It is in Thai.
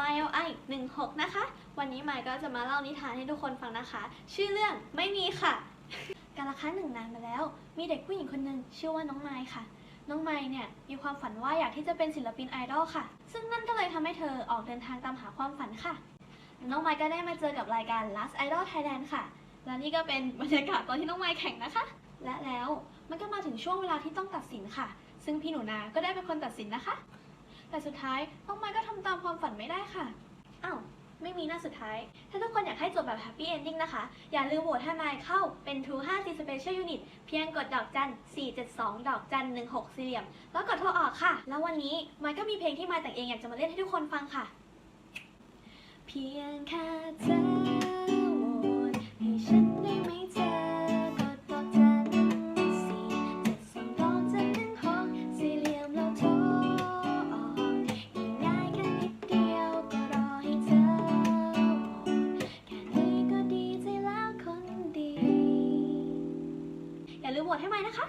MILI 16 นะคะ วันนี้มายก็จะมาเล่านิทานให้ทุกคนฟังนะคะ ชื่อเรื่องไม่มีค่ะกาละครั้งหนึ่งนานมาแล้ว มีเด็กผู้หญิงคนหนึ่งชื่อว่าน้องไมค์ค่ะ น้องไมค์เนี่ยมีความฝันว่าอยากที่จะเป็นศิลปินไอดอลค่ะ ซึ่งนั่นก็เลยทำให้เธอออกเดินทางตามหาความฝันค่ะ น้องไมค์ก็ได้มาเจอกับรายการ Last Idol Thailand ค่ะ และนี่ก็เป็นบรรยากาศตอนที่น้องไมค์แข่งนะคะ และแล้วมันก็มาถึงช่วงเวลาที่ต้องตัดสินค่ะ ซึ่งพี่หนูนา ก็ได้เป็นคนตัดสินนะคะ แต่สุดท้ายน้องไม้ก็ทำตามความฝันไม่ได้ค่ะอ้าวไม่มีหน้าสุดท้าย ถ้าทุกคนอยากให้จบแบบแฮปปี้เอนดิ้งนะคะ อย่าลืมโหวตให้ไมค์เข้าเป็น True 5 C Special Unit เพียงกดดอกจัน 472 ดอกจัน 16 สี่เหลี่ยม แล้วกดโทรออกค่ะ แล้ววันนี้ไมค์ก็มีเพลงที่ไมค์แต่งเองอยากจะมาเล่นให้ทุกคนฟังค่ะ เพียงแค่เธอ อย่าลืมโหวตให้ไม้นะคะ